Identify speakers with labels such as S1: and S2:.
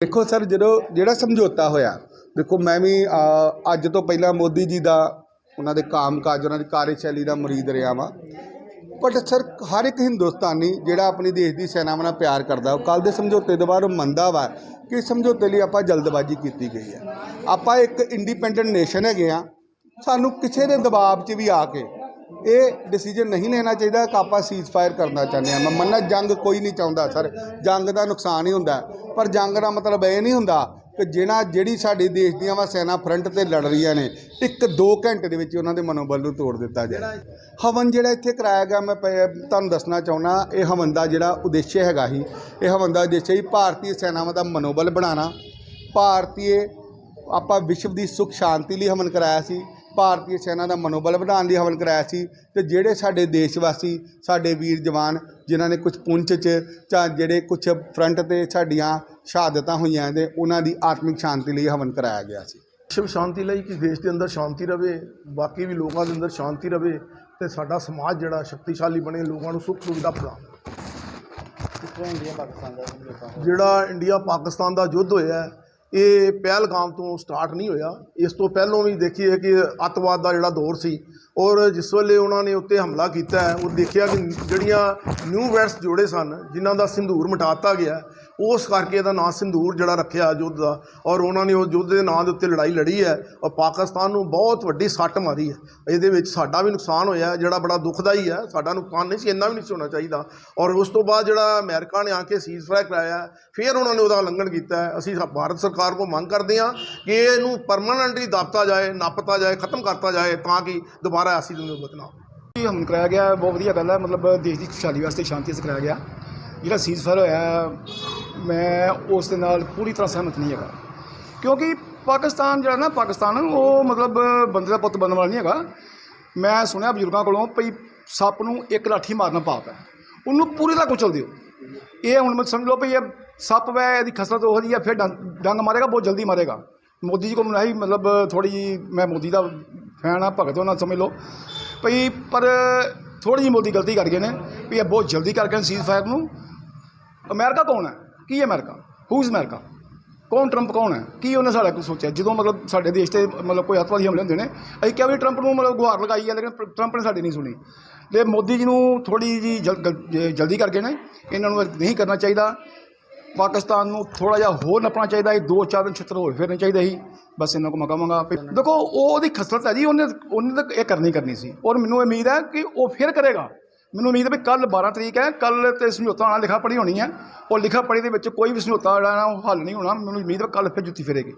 S1: ਦੇਖੋ ਸਰ, ਜਦੋਂ ਜਿਹੜਾ ਸਮਝੌਤਾ ਹੋਇਆ, ਦੇਖੋ ਮੈਂ ਵੀ ਅੱਜ ਤੋਂ ਪਹਿਲਾਂ ਮੋਦੀ ਜੀ ਦਾ ਉਹਨਾਂ ਦੇ ਕਾਮਕਾਜ, ਉਹਨਾਂ ਦੀ ਕਾਰਜਸ਼ੈਲੀ ਦਾ ਮੁਰੀਦ ਰਿਹਾ ਵਾਂ। ਬਟ ਸਰ, ਹਰ ਇੱਕ ਹਿੰਦੁਸਤਾਨੀ ਜਿਹੜਾ ਆਪਣੀ ਦੇਸ਼ ਦੀ ਸੈਨਾਵਾਂ ਨਾਲ ਪਿਆਰ ਕਰਦਾ, ਉਹ ਕੱਲ ਦੇ ਸਮਝੌਤੇ ਦੇ ਬਾਅਦ ਉਹ ਮੰਨਦਾ ਵਾ ਕਿ ਸਮਝੌਤੇ ਲਈ ਆਪਾਂ ਜਲਦਬਾਜ਼ੀ ਕੀਤੀ ਗਈ ਹੈ। ਆਪਾਂ ਇੱਕ ਇੰਡੀਪੈਂਡੈਂਟ ਨੇਸ਼ਨ ਹੈਗੇ ਆ ਸਾਨੂੰ ਕਿਸੇ ਦੇ ਦਬਾਅ 'ਚ ਵੀ ਆ ਕੇ ਇਹ ਡਿਸੀਜਨ ਨਹੀਂ ਲੈਣਾ ਚਾਹੀਦਾ ਕਿ ਆਪਾਂ ਸੀਜ਼ ਫਾਇਰ ਕਰਨਾ ਚਾਹੁੰਦੇ ਆ ਮੈਂ ਮੰਨਣਾ ਜੰਗ ਕੋਈ ਨਹੀਂ ਚਾਹੁੰਦਾ, ਸਰ। ਜੰਗ ਦਾ ਨੁਕਸਾਨ ਹੀ ਹੁੰਦਾ। ਪਰ ਜੰਗ ਦਾ ਮਤਲਬ ਇਹ ਨਹੀਂ ਹੁੰਦਾ ਕਿ ਜਿਹੜਾ ਜਿਹੜੀ ਸਾਡੇ ਦੇਸ਼ ਦੀਆਂ ਵਾ ਸੈਨਾ ਫਰੰਟ ਤੇ ਲੜ ਰਹੀਆਂ ਨੇ, ਇੱਕ ਦੋ ਘੰਟੇ ਦੇ ਵਿੱਚ ਉਹਨਾਂ ਦੇ ਮਨੋਬਲ ਨੂੰ ਤੋੜ ਦਿੱਤਾ ਜਾਏ। ਹਵਨ ਜਿਹੜਾ ਇੱਥੇ ਕਰਾਇਆ ਗਿਆ, ਮੈਂ ਪ- ਤੁਹਾਨੂੰ ਦੱਸਣਾ ਚਾਹੁੰਦਾ, ਇਹ ਹਵਨ ਦਾ ਜਿਹੜਾ ਉਦੇਸ਼ ਹੈਗਾ ਸੀ, ਇਹ ਹਵਨ ਦਾ ਉਦੇਸ਼ ਸੀ ਭਾਰਤੀ ਸੈਨਾਵਾਂ ਦਾ ਮਨੋਬਲ ਬਣਾਉਣਾ। ਭਾਰਤੀ ਆਪਾਂ ਵਿਸ਼ਵ ਦੀ ਸੁਖ ਸ਼ਾਂਤੀ ਲਈ ਹਵਨ ਕਰਾਇਆ ਸੀ, ਭਾਰਤੀ ਸੈਨਾ ਦਾ ਮਨੋਬਲ ਵਧਾਉਣ ਲਈ ਹਵਨ ਕਰਾਇਆ ਸੀ, ਤੇ ਜਿਹੜੇ ਸਾਡੇ ਦੇਸ਼ ਵਾਸੀ ਸਾਡੇ ਵੀਰ ਜਵਾਨ ਜਿਨ੍ਹਾਂ ਨੇ ਕੁਝ ਪੁੰਛ 'ਚ ਜਾਂ ਜਿਹੜੇ ਕੁਝ ਫਰੰਟ ਤੇ ਸਾਡੀਆਂ ਸ਼ਹਾਦਤਾਂ ਹੋਈਆਂ ਨੇ ਉਹਨਾਂ ਦੀ ਆਤਮਿਕ ਸ਼ਾਂਤੀ ਲਈ ਹਵਨ ਕਰਾਇਆ ਗਿਆ ਸੀ।
S2: ਵਿਸ਼ਵ ਸ਼ਾਂਤੀ ਲਈ ਕਿ ਦੇਸ਼ ਦੇ ਅੰਦਰ ਸ਼ਾਂਤੀ ਰਵੇ ਬਾਕੀ ਵੀ ਲੋਕਾਂ ਦੇ ਅੰਦਰ ਸ਼ਾਂਤੀ ਰਵੇ ਤੇ ਸਾਡਾ ਸਮਾਜ ਜਿਹੜਾ ਸ਼ਕਤੀਸ਼ਾਲੀ ਬਣੇ ਲੋਕਾਂ ਨੂੰ ਸੁੱਖ ਸੁਵਿਧਾ ਪ੍ਰਦਾਨ ਜਿਹੜਾ ਇੰਡੀਆ ਪਾਕਿਸਤਾਨ ਦਾ ਯੁੱਧ ਹੋਇਆ ਇਹ ਪਹਿਲਗਾਮ ਤੋਂ ਸਟਾਰਟ ਨਹੀਂ ਹੋਇਆ। ਇਸ ਤੋਂ ਪਹਿਲਾਂ ਵੀ ਦੇਖੀਏ ਕਿ ਅੱਤਵਾਦ ਦਾ ਜਿਹੜਾ ਦੌਰ ਸੀ, ਔਰ ਜਿਸ ਵੇਲੇ ਉਹਨਾਂ ਨੇ ਉੱਤੇ ਹਮਲਾ ਕੀਤਾ ਉਹ ਦੇਖਿਆ ਕਿ ਜਿਹੜੀਆਂ ਨਿਊ ਵੈਸਟ ਜੋੜੇ ਸਨ, ਜਿਨ੍ਹਾਂ ਦਾ ਸਿੰਧੂਰ ਮਿਟਾਤਾ ਗਿਆ ਉਸ ਕਰਕੇ ਇਹਦਾ ਨਾਂ ਸਿੰਦੂਰ ਜਿਹੜਾ ਰੱਖਿਆ ਯੁੱਧ ਦਾ। ਔਰ ਉਹਨਾਂ ਨੇ ਉਹ ਯੁੱਧ ਦੇ ਨਾਂ ਦੇ ਉੱਤੇ ਲੜਾਈ ਲੜੀ ਹੈ ਔਰ ਪਾਕਿਸਤਾਨ ਨੂੰ ਬਹੁਤ ਵੱਡੀ ਸੱਟ ਮਾਰੀ ਹੈ। ਇਹਦੇ ਵਿੱਚ ਸਾਡਾ ਵੀ ਨੁਕਸਾਨ ਹੋਇਆ ਜਿਹੜਾ ਬੜਾ ਦੁਖਦਾਈ ਹੈ, ਸਾਡਾ ਨੁਕਸਾਨ ਨਹੀਂ ਸੀ, ਇੰਨਾ ਵੀ ਨਹੀਂ ਸੀ ਹੋਣਾ ਚਾਹੀਦਾ। ਔਰ ਉਸ ਤੋਂ ਬਾਅਦ ਜਿਹੜਾ ਅਮਰੀਕਾ ਨੇ ਆ ਕੇ ਸੀਜ਼ਫਾਇਰ ਕਰਾਇਆ ਫਿਰ ਉਹਨਾਂ ਨੇ ਉਹਦਾ ਉਲੰਘਣ ਕੀਤਾ ਅਸੀਂ ਭਾਰਤ ਸਰਕਾਰ ਕੋਲ ਮੰਗ ਕਰਦੇ ਹਾਂ ਕਿ ਇਹਨੂੰ ਪਰਮਾਨੈਂਟਲੀ ਦਾਪਤਾ ਜਾਏ, ਨੱਪਤਾ ਜਾਏ, ਖਤਮ ਕਰਤਾ ਜਾਏ, ਤਾਂ ਕਿ ਦੁਬਾਰਾ ਐਸੀ ਨੌਬਤ ਨਾ ਆਵੇ
S3: ਹਮਨ ਕਰਾਇਆ ਗਿਆ, ਬਹੁਤ ਵਧੀਆ ਗੱਲ ਹੈ। ਮਤਲਬ ਦੇਸ਼ ਦੀ ਖੁਸ਼ਹਾਲੀ ਵਾਸਤੇ ਸ਼ਾਂਤੀ ਵਾਸਤੇ ਕਰਾਇਆ ਗਿਆ। ਜਿਹੜਾ ਸੀਜ਼ ਸੀਜ਼ਫਾਇਰ ਹੋਇਆ ਮੈਂ ਉਸ ਦੇ ਨਾਲ ਪੂਰੀ ਤਰ੍ਹਾਂ ਸਹਿਮਤ ਨਹੀਂ ਹੈਗਾ। ਕਿਉਂਕਿ ਪਾਕਿਸਤਾਨ ਜਿਹੜਾ ਨਾ, ਪਾਕਿਸਤਾਨ, ਉਹ ਮਤਲਬ ਬੰਦੇ ਦਾ ਪੁੱਤ ਬਣਨ ਵਾਲਾ ਨਹੀਂ ਹੈਗਾ। ਮੈਂ ਸੁਣਿਆ ਬਜ਼ੁਰਗਾਂ ਕੋਲੋਂ ਭਈ ਸੱਪ ਨੂੰ ਇੱਕ ਲਾਠੀ ਮਾਰਨਾ ਪਾਪ ਹੈ। ਉਹਨੂੰ ਪੂਰੀ ਤਰ੍ਹਾਂ ਕੁਚਲ ਦਿਓ। ਇਹ ਹੁਣ ਮੈਂ ਸਮਝ ਲਓ ਭਈ ਇਹ ਸੱਪ ਵੈ, ਇਹਦੀ ਖਸਰਤ ਉਹ ਜਿਹੀ ਹੈ, ਫਿਰ ਡੰਗ ਡੰਗ ਮਾਰੇਗਾ, ਬਹੁਤ ਜਲਦੀ ਮਾਰੇਗਾ। ਮੋਦੀ ਜੀ ਕੋਲ ਨਹੀਂ ਮਤਲਬ ਥੋੜੀ ਜਿਹੀ, ਮੈਂ ਮੋਦੀ ਦਾ ਫੈਨ ਆ ਭਗਤ ਉਹਨਾਂ ਸਮਝ ਲਓ। ਭਈ ਪਰ ਥੋੜੀ ਜਿਹੀ ਮੋਦੀ ਗਲਤੀ ਕਰ ਗਏ ਨੇ, ਵੀ ਇਹ ਬਹੁਤ ਜਲਦੀ ਕਰ ਗਏ ਸੀਜ਼ ਫਾਇਰ ਨੂੰ। ਅਮਰੀਕਾ ਕੌਣ ਹੈ? ਕੀ ਹੈ ਅਮਰੀਕਾ? Who is America? ਕੌਣ ਟਰੰਪ ਕੌਣ ਹੈ? ਕੀ ਉਹਨੇ ਸਾਡਾ ਕੁਝ ਸੋਚਿਆ? ਜਦੋਂ ਮਤਲਬ ਸਾਡੇ ਦੇਸ਼ ਤੇ ਮਤਲਬ ਕੋਈ ਅੱਤਵਾਦੀ ਹਮਲੇ ਹੁੰਦੇ ਨੇ, ਅਸੀਂ ਕਿਹਾ ਵੀ ਟਰੰਪ ਨੂੰ ਮਤਲਬ ਗੁਹਾਰ ਲਗਾਈ ਹੈ, ਲੇਕਿਨ ਟਰੰਪ ਨੇ ਸਾਡੀ ਨਹੀਂ ਸੁਣੀ। ਤੇ ਮੋਦੀ ਜੀ ਨੂੰ ਥੋੜੀ ਜੀ ਜਲ- ਗਲ- ਜਲਦੀ ਕਰਕੇ ਗਏ ਨੇ, ਇਹਨਾਂ ਨੂੰ ਨਹੀਂ ਕਰਨਾ ਚਾਹੀਦਾ। ਪਾਕਿਸਤਾਨ ਨੂੰ ਥੋੜਾ ਜਿਹਾ ਹੋਰ ਨੱਪਣਾ ਚਾਹੀਦਾ ਸੀ ਦੋ ਚਾਰ ਦਿਨ ਛਿੱਤਰ ਹੋਰ ਫੇਰਨੇ ਚਾਹੀਦੇ ਸੀ। ਬਸ ਇਹਨਾਂ ਨੂੰ ਮਕਾਵਾਂਗਾ ਦੇਖੋ, ਉਹ ਉਹਦੀ ਖਸਰਤ ਹੈ ਜੀ, ਉਹਨੇ ਉਹਨੇ ਤਾਂ ਇਹ ਕਰਨੀ ਕਰਨੀ ਸੀ। ਔਰ ਮੈਨੂੰ ਉਮੀਦ ਹੈ ਕਿ ਉਹ ਫਿਰ ਕਰੇਗਾ। ਮੈਨੂੰ ਉਮੀਦ ਹੈ ਵੀ ਕੱਲ 12 ਤਰੀਕ ਹੈ ਕੱਲ ਤੇ ਸਮਝੌਤਾ ਹੋਣਾ ਲਿਖਾ ਪੜ੍ਹੀ ਹੋਣੀ ਹੈ, ਉਹ ਲਿਖਾ ਪੜ੍ਹੀ ਦੇ ਵਿੱਚ ਕੋਈ ਵੀ ਸਮਝੌਤਾ ਜਿਹੜਾ ਨਾ ਉਹ ਹੱਲ ਨਹੀਂ ਹੋਣਾ, ਮੈਨੂੰ ਉਮੀਦ ਹੈ ਕੱਲ ਫਿਰ ਜੁੱਤੀ ਫਿਰੇਗੀ।